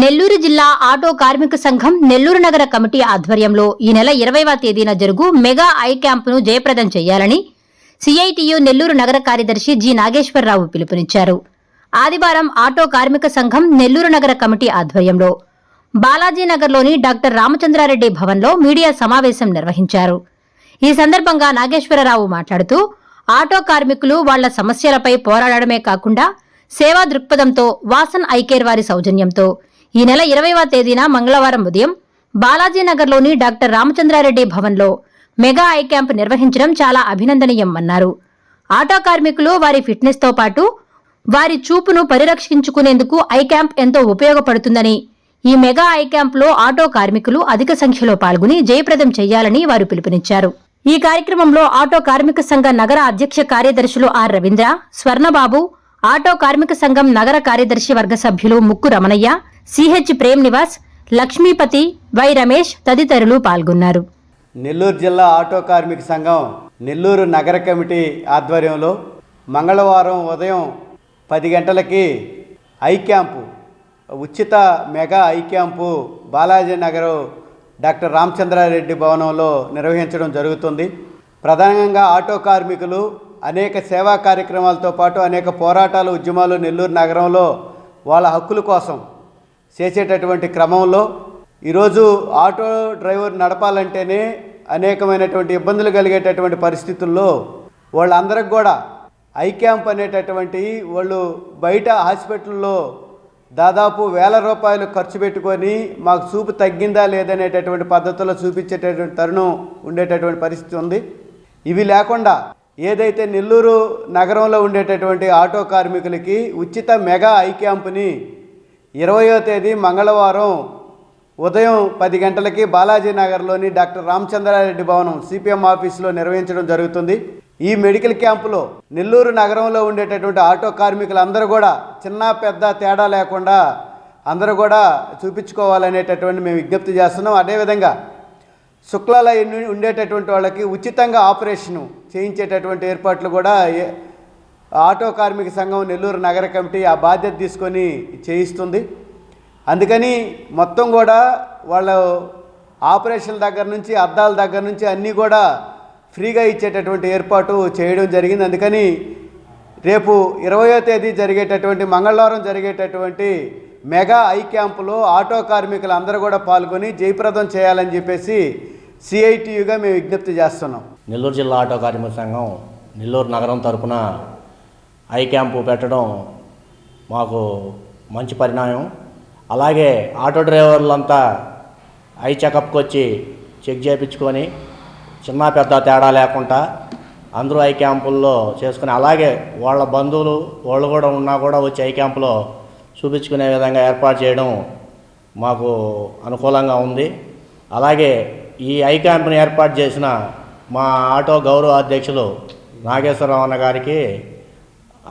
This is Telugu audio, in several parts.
నెల్లూరు జిల్లా ఆటో కార్మిక సంఘం నెల్లూరు నగర కమిటీ ఆధ్వర్యంలో ఈ నెల ఇరవైవ తేదీన జరుగు మెగా ఐ క్యాంపును జయప్రదం చేయాలని సిఐటియు నెల్లూరు నగర కార్యదర్శి జి నాగేశ్వరరావు పిలుపునిచ్చారు. ఆదివారం ఆటో కార్మిక సంఘం నెల్లూరు నగర కమిటీ ఆధ్వర్యంలో బాలాజీనగర్లోని డాక్టర్ రామచంద్రారెడ్డి భవన్లో మీడియా సమావేశం నిర్వహించారు. ఈ సందర్భంగా నాగేశ్వరరావు మాట్లాడుతూ ఆటో కార్మికులు వాళ్ళ సమస్యలపై పోరాడమే కాకుండా సేవా దృక్పథంతో వాసన్ ఐకేర్ వారి సౌజన్యంతో ఈ నెల ఇరవైవ తేదీన మంగళవారం ఉదయం బాలాజీనగర్లోని డాక్టర్ రామచంద్రారెడ్డి భవన్లో మెగా ఐ క్యాంప్ నిర్వహించడం చాలా అభినందనీయం అన్నారు. ఆటో కార్మికులు వారి ఫిట్నెస్తో పాటు వారి చూపును పరిరక్షించుకునేందుకు ఐ క్యాంప్ ఎంతో ఉపయోగపడుతుందని ఈ మెగా ఐ క్యాంప్లో ఆటో కార్మికులు అధిక సంఖ్యలో పాల్గొని జయప్రదం చేయాలని వారు పిలుపునిచ్చారు. ఈ కార్యక్రమంలో ఆటో కార్మిక సంఘ నగర అధ్యక్ష కార్యదర్శులు ఆర్ రవీంద్ర స్వర్ణబాబు ఆటో కార్మిక సంఘం నగర కార్యదర్శి వర్గ సభ్యులు ముక్కు రమణయ్య సిహెచ్ ప్రేమ్ నివాస్ లక్ష్మీపతి వై రమేష్ తదితరులు పాల్గొన్నారు. నెల్లూరు జిల్లా ఆటో కార్మిక సంఘం నెల్లూరు నగర కమిటీ ఆధ్వర్యంలో మంగళవారం ఉదయం పది గంటలకి ఐ క్యాంపు ఉచిత mega eye camp Balaji Nagar doctor Ramachandra Reddy భవనంలో నిర్వహించడం జరుగుతుంది. ప్రధానంగా ఆటో కార్మికులు అనేక సేవా కార్యక్రమాలతో పాటు అనేక పోరాటాలు ఉద్యమాలు నెల్లూరు నగరంలో వాళ్ళ హక్కుల కోసం చేసేటటువంటి క్రమంలో ఈరోజు ఆటో డ్రైవర్ నడపాలంటేనే అనేకమైనటువంటి ఇబ్బందులు కలిగేటటువంటి పరిస్థితుల్లో వాళ్ళందరికి కూడా ఐ క్యాంప్ అనేటటువంటి వాళ్ళు బయట హాస్పిటల్లో దాదాపు వేల రూపాయలు ఖర్చు పెట్టుకొని మాకు చూపు తగ్గిందా లేదనేటటువంటి పద్ధతిలో చూపించేటటువంటి తరుణం ఉండేటటువంటి పరిస్థితి ఉంది. ఇవి లేకుండా ఏదైతే నెల్లూరు నగరంలో ఉండేటటువంటి ఆటో కార్మికులకి ఉచిత మెగా ఐ క్యాంపుని ఇరవయో తేదీ మంగళవారం ఉదయం పది గంటలకి బాలాజీ నగర్లోని డాక్టర్ రామచంద్రారెడ్డి భవనం సిపిఎం ఆఫీసులో నిర్వహించడం జరుగుతుంది. ఈ మెడికల్ క్యాంపులో నెల్లూరు నగరంలో ఉండేటటువంటి ఆటో కార్మికులందరూ కూడా చిన్న పెద్ద తేడా లేకుండా అందరూ కూడా చూపించుకోవాలనేటటువంటి మేము విజ్ఞప్తి చేస్తున్నాం. అదేవిధంగా శుక్లాల ఉండేటటువంటి వాళ్ళకి ఉచితంగా ఆపరేషను చేయించేటటువంటి ఏర్పాట్లు కూడా ఏ- ఆటో కార్మిక సంఘం నెల్లూరు నగర కమిటీ ఆ బాధ్యత తీసుకొని చేయిస్తుంది. అందుకని మొత్తం కూడా వాళ్ళ ఆపరేషన్ల దగ్గర నుంచి అద్దాల దగ్గర నుంచి అన్నీ కూడా ఫ్రీగా ఇచ్చేటటువంటి ఏర్పాటు చేయడం జరిగింది. అందుకని రేపు ఇరవయో తేదీ జరిగేటటువంటి మంగళవారం జరిగేటటువంటి మెగా ఐ క్యాంపులో ఆటో కార్మికులు అందరూ కూడా పాల్గొని జయప్రదం చేయాలని చెప్పేసి సిఐటియుగా మేము విజ్ఞప్తి చేస్తున్నాం. నెల్లూరు జిల్లా ఆటో కార్మిక సంఘం నెల్లూరు నగరం తరపున ఐ క్యాంపు పెట్టడం మాకు మంచి పరిణామం. అలాగే ఆటో డ్రైవర్లంతా ఐ చెకప్కి వచ్చి చెక్ చేయించుకొని చిన్న పెద్ద తేడా లేకుండా అందరూ ఐ క్యాంపుల్లో చేసుకుని అలాగే వాళ్ళ బంధువులు వాళ్ళు కూడా ఉన్నా కూడా వచ్చి ఐ క్యాంపులో చూపించుకునే విధంగా ఏర్పాటు చేయడం మాకు అనుకూలంగా ఉంది. అలాగే ఈ ఐ క్యాంప్ని ఏర్పాటు చేసిన మా ఆటో గౌరవ అధ్యక్షులు నాగేశ్వరరావు అన్న గారికి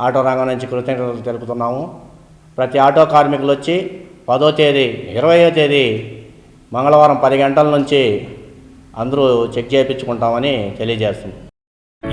ఆటో రంగం నుంచి కృతజ్ఞతలు తెలుపుతున్నాము. ప్రతి ఆటో కార్మికులు వచ్చి పదో తేదీ ఇరవయో తేదీ మంగళవారం పది గంటల నుంచి అందరూ చెక్ చేయించుకుంటామని తెలియజేస్తున్నాం.